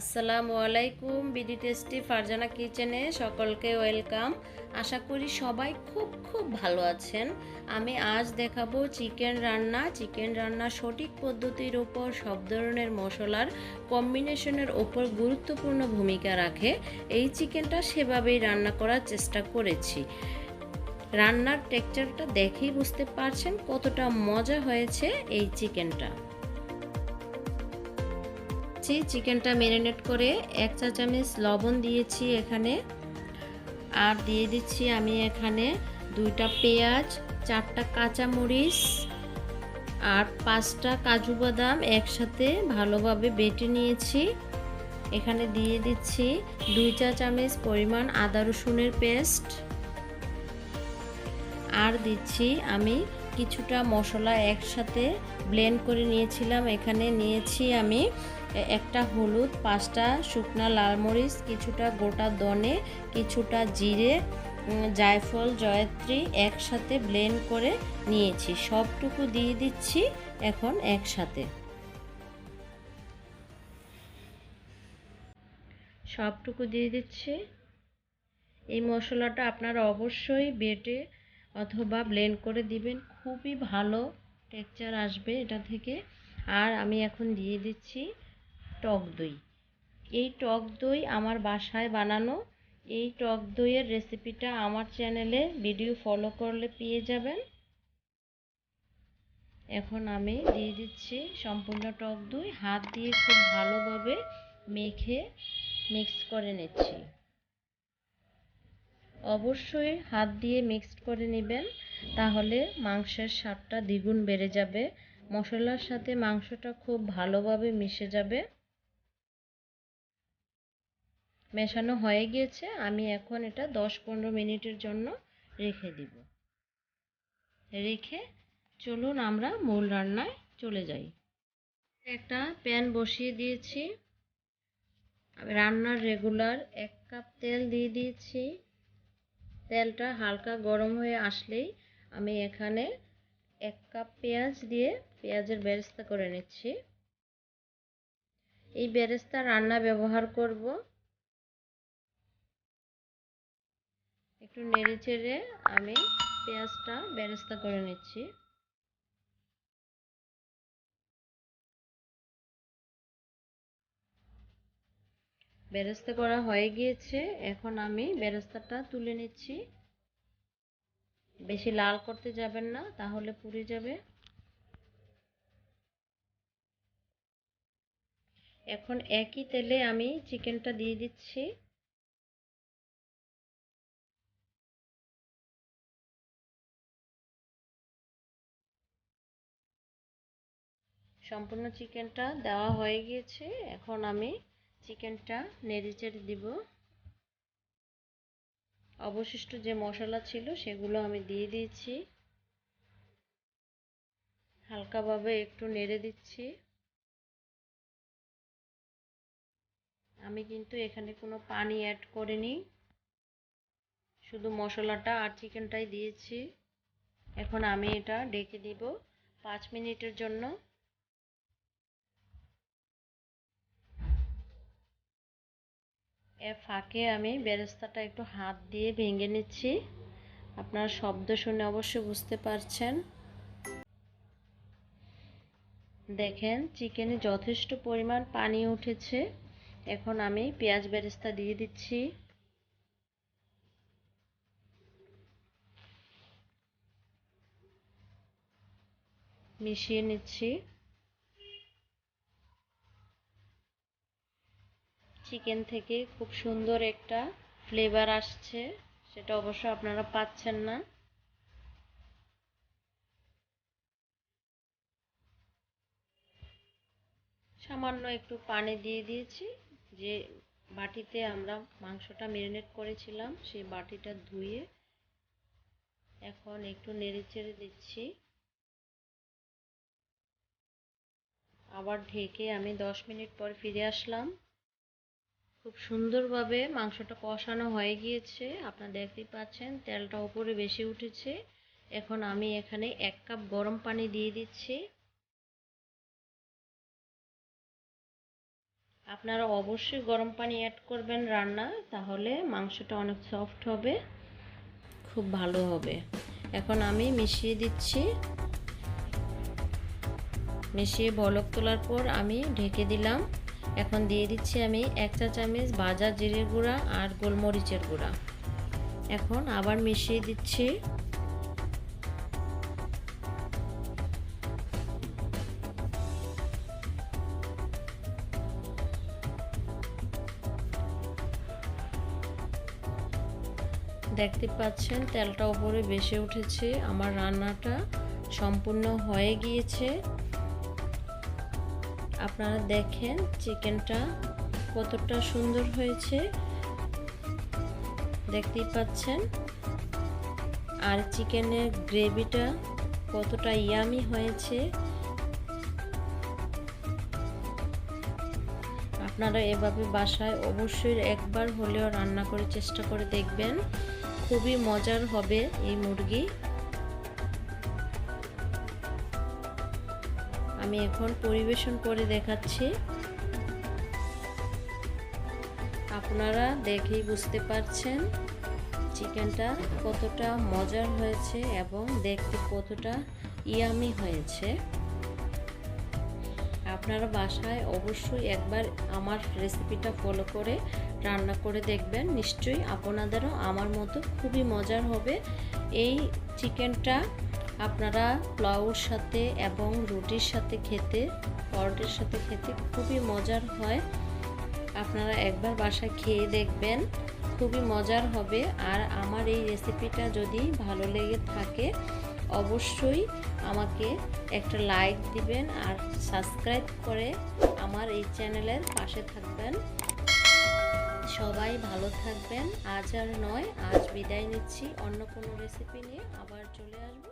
আসসালামু আলাইকুম BD tasty Farzana কিচেনে সকলকে ওয়েলকাম। আশা করি সবাই খুব খুব ভালো আছেন। আমি আজ দেখাবো চিকেন রান্না। চিকেন রান্নার সঠিক পদ্ধতির ওপর সব ধরনের মশলার কম্বিনেশনের ওপর গুরুত্বপূর্ণ ভূমিকা রাখে। এই চিকেনটা সেভাবেই রান্না করার চেষ্টা করেছি। রান্নার টেক্সচারটা দেখেই বুঝতে পারছেন কতটা মজা হয়েছে এই চিকেনটা। দিচ্ছি চিকেনটা ম্যারিনেট করে এক চা চামচ লবণ দিয়েছি এখানে। আর দিয়ে দিচ্ছি আমি এখানে দুইটা পেঁয়াজ, চারটা কাঁচামরিচ আর পাঁচটা কাজু বাদাম একসাথে ভালোভাবে বেটে নিয়েছি। এখানে দিয়ে দিচ্ছি দুই চা চামচ পরিমাণ আদা রসুনের পেস্ট। আর দিচ্ছি আমি কিছুটা মশলা একসাথে ব্লেন্ড করে নিয়েছিলাম। এখানে নিয়েছি আমি একটা হলুদ, পাঁচটা শুকনা লাল মরিচ, কিছুটা গোটা দনে কিছুটা জিরে জায়ফল, জয়ত্রী একসাথে ব্লেন্ড করে নিয়েছি। সবটুকু দিয়ে দিচ্ছি এখন একসাথে। সবটুকু দিয়ে দিচ্ছি। এই মশলাটা আপনারা অবশ্যই বেটে অথবা ব্লেন্ড করে দিবেন। খুবই ভালো টেক্সচার আসবে এটা থেকে। আর আমি এখন দিয়ে দিচ্ছি টক দই। এই টক দই আমার বাসায় বানানো। এই টক দইয়ের রেসিপিটা আমার চ্যানেলে ভিডিও ফলো করলে পেয়ে যাবেন। এখন আমি দিয়ে দিচ্ছি সম্পূর্ণ টক দই। হাত দিয়ে খুব ভালোভাবে মেখে মিক্স করে নিচ্ছি। অবশ্যই হাত দিয়ে মিক্সড করে নেবেন, তাহলে মাংসের স্বাদটা দ্বিগুণ বেড়ে যাবে। মশলার সাথে মাংসটা খুব ভালোভাবে মিশে যাবে। মেশানো হয়ে গিয়েছে, আমি এখন এটা দশ পনেরো মিনিটের জন্য রেখে দিব। রেখে চলুন আমরা মূল রান্নায় চলে যাই। একটা প্যান বসিয়ে দিয়েছি। রান্নার রেগুলার এক কাপ তেল দিয়ে দিয়েছি। তেলটা হালকা গরম হয়ে আসলেই আমি এখানে এক কাপ পেঁয়াজ দিয়ে পেঁয়াজের বেরেস্তা করে নিচ্ছি। এই বেরেস্তা রান্না ব্যবহার করব। একটু নেড়ে চেড়ে আমি পেঁয়াজটা বেরেস্তা করে নিচ্ছি। বেরেস্তা করা হয়ে গিয়েছে। এখন আমি বেরেস্তাটা তুলে নিচ্ছি। বেশি লাল করতে যাবেন না, তাহলে পুড়ে যাবে। এখন একই তেলে আমি চিকেনটা দিয়ে দিচ্ছি। সম্পূর্ণ চিকেনটা দেওয়া হয়ে গিয়েছে। এখন আমি চিকেনটা নেড়ে চেড়ে দিব। অবশিষ্ট যে মশলা ছিল সেগুলো আমি দিয়ে দিয়েছি। হালকাভাবে একটু নেড়ে দিচ্ছি। আমি কিন্তু এখানে কোনো পানি অ্যাড করিনি। শুধু মশলাটা আর চিকেনটাই দিয়েছি। এখন আমি এটা ডেকে দিব। পাঁচ মিনিটের জন্য এর ফাঁকে আমি বেরেস্তাটা একটু হাত দিয়ে ভেঙে নিচ্ছি। আপনার শব্দ শুনে অবশ্যই বুঝতে পারছেন। দেখেন, চিকেনে যথেষ্ট পরিমাণ পানি উঠেছে। এখন আমি পেঁয়াজ বেরেস্তা দিয়ে দিচ্ছি। মিশিয়ে নিচ্ছি। চিকেন থেকে খুব সুন্দর একটা ফ্লেভার আসছে। সেটা অবশ্য আপনারা পাচ্ছেন না। সামান্য একটু পানি দিয়ে দিয়েছি। যে বাটিতে আমরা মাংসটা মেরিনেট করেছিলাম, সেই বাটিটা ধুয়ে এখন একটু নেড়ে চেড়ে দিচ্ছি। আবার ঢেকে আমি দশ মিনিট পর ফিরে আসলাম। খুব সুন্দরভাবে মাংসটা কষানো হয়ে গিয়েছে। আপনারা দেখতেই পাচ্ছেন, তেলটা উপরে বেশি উঠেছে। এখন আমি এখানে এক কাপ গরম পানি দিয়ে দিচ্ছি। আপনারা অবশ্যই গরম পানি অ্যাড করবেন রান্না, তাহলে মাংসটা অনেক সফট হবে, খুব ভালো হবে। এখন আমি মিশিয়ে দিচ্ছি। মিশিয়ে বলক তোলার পর আমি ঢেকে দিলাম। এখন দিয়ে দিচ্ছি আমি এক চা চামচ বাজার জিরের গুঁড়া আর গোলমরিচের গুঁড়া। এখন আবার মিশিয়ে দিচ্ছি। দেখতে পাচ্ছেন তেলটা উপরে বেশি উঠেছে, আমার রান্নাটা সম্পূর্ণ হয়ে গিয়েছে। আপনারা দেখেন চিকেনটা কতটা সুন্দর হয়েছে। দেখতেই পাচ্ছেন। আর চিকেনের গ্রেভিটা কতটা ইয়ামি হয়েছে। আপনারা এভাবে বাসায় অবশ্যই একবার হলেও রান্না করে চেষ্টা করে দেখবেন। খুবই মজার হবে এই মুরগি। আমি এখন পরিবেশন করে দেখাচ্ছি। আপনারা দেখেই বুঝতে পারছেন চিকেনটা কতটা মজার হয়েছে এবং দেখতে কতটা ইয়ামি হয়েছে। আপনারা বাসায় অবশ্যই একবার আমার রেসিপিটা ফলো করে রান্না করে দেখবেন। নিশ্চয়ই আপনাদেরও আমার মতো খুবই মজার হবে। এই চিকেনটা আপনারা পোলাওর সাথে এবং রুটির সাথে খেতে, পরোটের সাথে খেতে খুবই মজার হয়। আপনারা একবার বাসায় খেয়ে দেখবেন, খুবই মজার হবে। আর আমার এই রেসিপিটা যদি ভালো লেগে থাকে, অবশ্যই আমাকে একটা লাইক দিবেন আর সাবস্ক্রাইব করে আমার এই চ্যানেলের পাশে থাকবেন। সবাই ভালো থাকবেন। আজ আর নয়, আজ বিদায় নিচ্ছি। অন্য কোনো রেসিপি নিয়ে আবার চলে আসব।